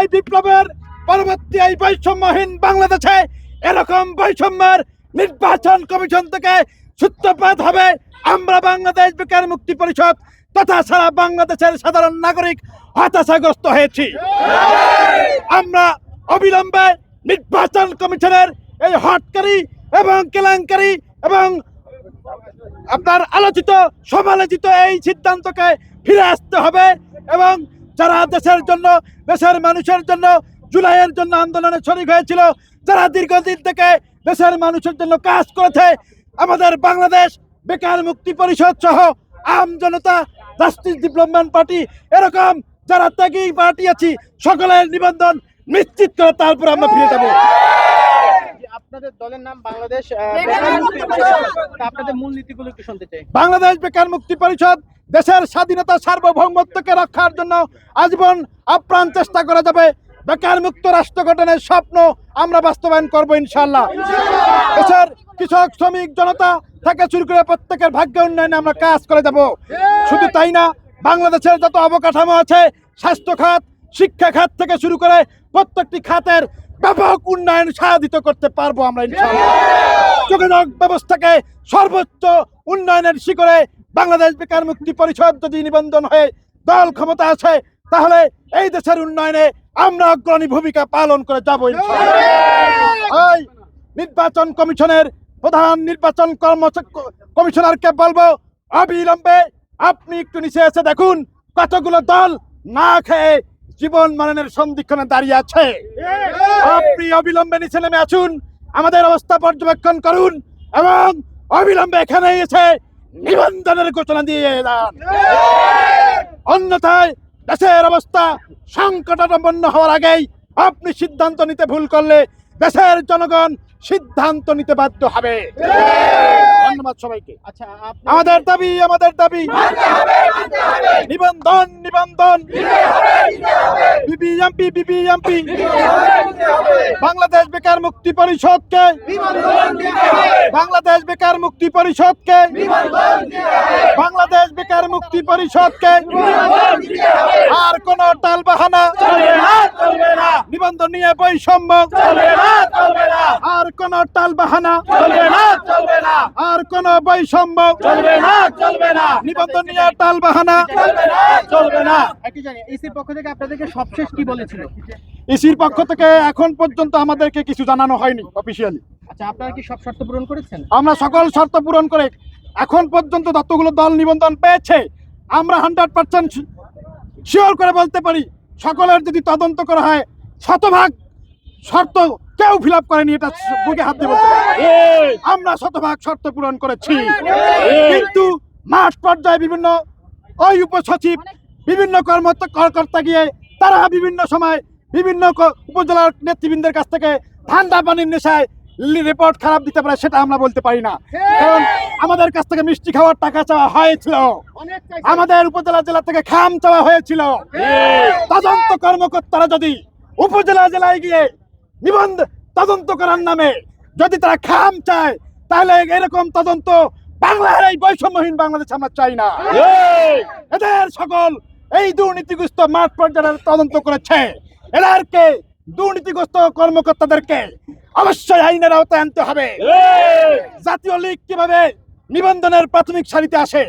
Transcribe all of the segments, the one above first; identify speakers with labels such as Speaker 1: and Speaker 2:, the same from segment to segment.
Speaker 1: জুলাই বিপ্লবের পরবর্তী এই বৈষম্যহীন বাংলাদেশে এরকম বৈষম্যের নির্বাচন কমিশন থেকে সূত্রপাত হবে। আমরা বাংলাদেশ বেকার মুক্তি পরিষদ তথা সারা বাংলাদেশের সাধারণ নাগরিক হতাশাগ্রস্ত হয়েছি। আমরা অবিলম্বে নির্বাচন কমিশনের এই হটকারী এবং কেলেঙ্কারি এবং আপনার আলোচিত, সমালোচিত এই সিদ্ধান্তকে ফিরে আসতে হবে এবং যারা দেশের জন্য, দেশের মানুষের জন্য জুলাইয়ের জন্য আন্দোলনে শরিক হয়েছিল, যারা দীর্ঘদিন থেকে দেশের মানুষের জন্য কাজ করেছে, আমাদের বাংলাদেশ বেকার মুক্তি পরিষদ সহ Aam Janata Justice Development Party এরকম যারা ত্যাগী পার্টি আছি, সকলের নিবন্ধন নিশ্চিত করে তারপর আমরা ফিরে যাব।
Speaker 2: আপনাদের দলের নাম বাংলাদেশ আহ, বেকার মুক্তি পরিষদ। তা আপনাদের মূল নীতিগুলো একটু শুনতে চাই।
Speaker 1: বাংলাদেশ বেকার মুক্তি পরিষদ দেশের স্বাধীনতা সার্বভৌমত্বকে রক্ষার জন্য আজীবন আপ্রাণ চেষ্টা করা যাবে। বেকার মুক্ত রাষ্ট্র গঠনের স্বপ্ন আমরা বাস্তবায়ন করব ইনশাল্লাহ দেশের কৃষক শ্রমিক জনতা থেকে শুরু করে প্রত্যেকের ভাগ্য উন্নয়নে আমরা কাজ করে যাব। শুধু তাই না বাংলাদেশের যত অবকাঠামো আছে স্বাস্থ্য খাত শিক্ষা খাত থেকে শুরু করে প্রত্যেকটি খাতের ব্যাপক উন্নয়ন সাধিত করতে পারব আমরা যোগাযোগ ব্যবস্থাকে সর্বোচ্চ উন্নয়নের শিখরে বাংলাদেশ বেকার মুক্তি পরিষদ যদি নিবন্ধন হয়ে দল ক্ষমতা আছে, তাহলে এই দেশের উন্নয়নে আমরা অগ্রণী ভূমিকা পালন করে যাব। নির্বাচন কমিশনের প্রধান নির্বাচন কর্ম কমিশনারকে বলব, অবিলম্বে আপনি একটু নিচে এসে দেখুন কতগুলো দল না খেয়ে জীবন মাননের সন্ধিক্ষণে দাঁড়িয়ে আছে। আপনি অবিলম্বে নিচে নেমে আসুন আমাদের অবস্থা পর্যবেক্ষণ করুন এবং অবিলম্বে এখানে এসে নিবন্ধনের ঘোষণা দিয়ে যান। অন্যথায় দেশের অবস্থা সংকটাপন্ন হওয়ার আগেই আপনি সিদ্ধান্ত নিতে ভুল করলে দেশের জনগণ সিদ্ধান্ত নিতে বাধ্য হবে। ধন্যবাদ সবাইকে।
Speaker 2: আচ্ছা
Speaker 1: আমাদের দাবি আমাদের দাবি। নিবন্ধন নিবন্ধন। বিবিএমপি বিবিএমপি বাংলাদেশ বেকার মুক্তি পরিষদকে। বাংলাদেশ বেকার মুক্তি পরিষদকে। বাংলাদেশ বেকার মুক্তি পরিষদকে। আর কোন টাল বাহানা নিবন্ধন নিয়ে বৈষম্য। আর কোন টাল বাহানা চলবে না চলবে না। আর কোন বৈষম্য। নিবন্ধন নিয়ে টাল বাহানা চলবে না চলবে না।
Speaker 2: একটু জানি এসির পক্ষ থেকে আপনাদেরকে সবশেষ কি বলেছিল?
Speaker 1: ইসির পক্ষ থেকে এখন পর্যন্ত আমাদেরকে কিছু জানানো হয়নি অফিসিয়ালি
Speaker 2: আচ্ছা আপনারা কি সব শর্ত পূরণ করেছেন?
Speaker 1: আমরা সকল শর্ত পূরণ করে এখন পর্যন্ত যতগুলো দল নিবন্ধন পেয়েছে আমরা হান্ড্রেড পার্সেন্ট শিওর করে বলতে পারি সকলের যদি তদন্ত করা হয় শতভাগ শর্ত কেউ ফিল আপ করেনি এটা বুকে হাত দিয়ে আমরা শতভাগ শর্ত পূরণ করেছি। কিন্তু মাঠ পর্যায়ে বিভিন্ন ওই উপসচিব বিভিন্ন কর্মকর্তা কর্মকর্তা গিয়ে তারা বিভিন্ন সময় বিভিন্ন উপজেলার নেতৃবৃন্দের কাছ থেকে ঠান্ডা পানির নেশায় রিপোর্ট খারাপ দিতে পারে সেটা আমরা বলতে পারি না। কারণ আমাদের কাছ থেকে মিষ্টি খাওয়ার টাকা চাওয়া হয়েছিল। আমাদের উপজেলা জেলা থেকে খাম চাওয়া হয়েছিল। তদন্ত কর্মকর্তারা যদি উপজেলা জেলায় গিয়ে নিবন্ধ তদন্ত করার নামে যদি তারা খাম চায় তাহলে এরকম তদন্ত বাংলার এই বৈষম্যহীন বাংলাদেশ আমরা চাই না। এদের সকল এই দুর্নীতিগ্রস্ত মাঠ পর্যায়ে তদন্ত করেছে। এদেরকে দুর্নীতিগ্রস্ত কর্মকর্তাদেরকে অবশ্যই আইনের আওতায় আনতে হবে। জাতীয় লীগ কীভাবে নিবন্ধনের প্রাথমিক সারিতে আসে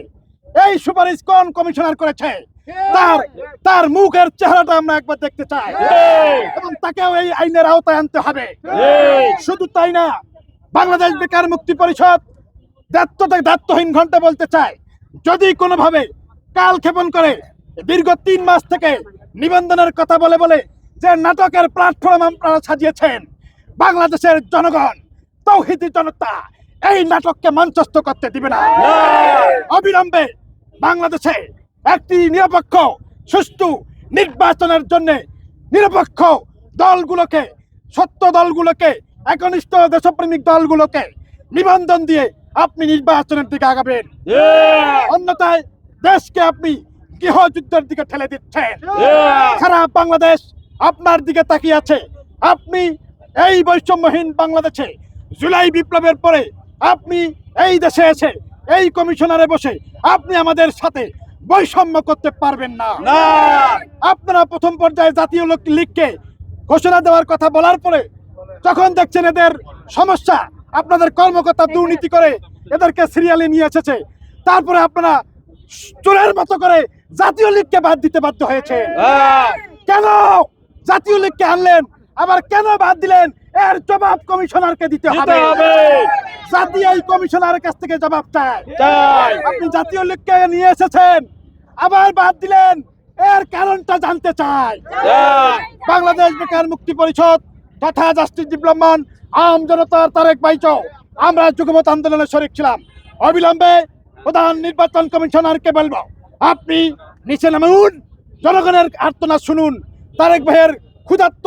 Speaker 1: এই সুপারিশ কোন কমিশনার করেছে? তার তার মুখের চেহারাটা আমরা একবার দেখতে চাই। এবং তাকেও এই আইনের আওতায় আনতে হবে। শুধু তাই না বাংলাদেশ বেকার মুক্তি পরিষদ দায়িত্ব থেকে দায়িত্বহীন ঘণ্টা বলতে চায় যদি কোনোভাবে কাল ক্ষেপণ করে দীর্ঘ তিন মাস থেকে নিবন্ধনের কথা বলে বলে যে নাটকের প্ল্যাটফর্ম আপনারা সাজিয়েছেন বাংলাদেশের জনগণ তৌহিদি জনতা এই নাটককে মঞ্চস্থ করতে দিবে না। অবিলম্বে বাংলাদেশে একটি নিরপেক্ষ সুষ্ঠু নির্বাচনের জন্য নিরপেক্ষ দলগুলোকে সত্য দলগুলোকে একনিষ্ঠ দেশপ্রেমিক দলগুলোকে নিবন্ধন দিয়ে আপনি নির্বাচনের দিকে আগাবেন। অন্যথায় দেশকে আপনি গৃহযুদ্ধের দিকে ঠেলে দিচ্ছেন। সারা বাংলাদেশ আপনার দিকে তাকিয়ে আছে। আপনি এই বৈষম্যহীন বাংলাদেশে জুলাই বিপ্লবের পরে আপনি এই দেশে এসে এই কমিশনারে বসে আপনি আমাদের সাথে বৈষম্য করতে পারবেন না। আপনারা প্রথম পর্যায়ে জাতীয় লোক লীগকে ঘোষণা দেওয়ার কথা বলার পরে যখন দেখছেন এদের সমস্যা আপনাদের কর্মকর্তা দুর্নীতি করে এদেরকে সিরিয়ালে নিয়ে এসেছে তারপরে আপনারা চোরের মতো করে জাতীয় লীগকে বাদ দিতে বাধ্য হয়েছে।
Speaker 3: হ্যাঁ।
Speaker 1: কেন জাতীয় লীগকে আনলেন? আবার কেন বাদ দিলেন? এর জবাব কমিশনারকে দিতে হবে। জাতীয় এই কমিশনারের কাছ থেকে জবাব চায়
Speaker 3: চাই।
Speaker 1: আপনি জাতীয় লীগকে নিয়ে এসেছেন। আবার বাদ দিলেন। এর কারণটা জানতে চাই।
Speaker 3: চাই।
Speaker 1: বাংলাদেশ বেকার মুক্তি পরিষদ তথা জাস্টিস ডিপ্লোমান আম জনতার তারেক বাইচ আমরা যুগমত আন্দোলনে শরিক ছিলাম। অবিলম্বে প্রধান নির্বাচন কমিশনারকে বলব আপনি নিচে নামুন জনগণের আর্তনা শুনুন। তারেক ভাইয়ের ক্ষুধার্ত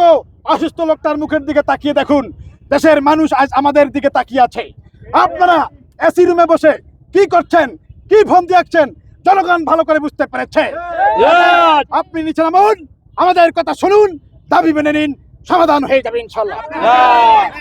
Speaker 1: অসুস্থ লোকটার মুখের দিকে তাকিয়ে দেখুন। দেশের মানুষ আজ আমাদের দিকে তাকিয়ে আছে। আপনারা এসি রুমে বসে কি করছেন? কি ফোন দিয়েছেন? জনগণ ভালো করে বুঝতে পেরেছে। আপনি নিচে নামুন। আমাদের কথা শুনুন। দাবি মেনে নিন। সমাধান হয়ে যাবে ইনশাল্লাহ।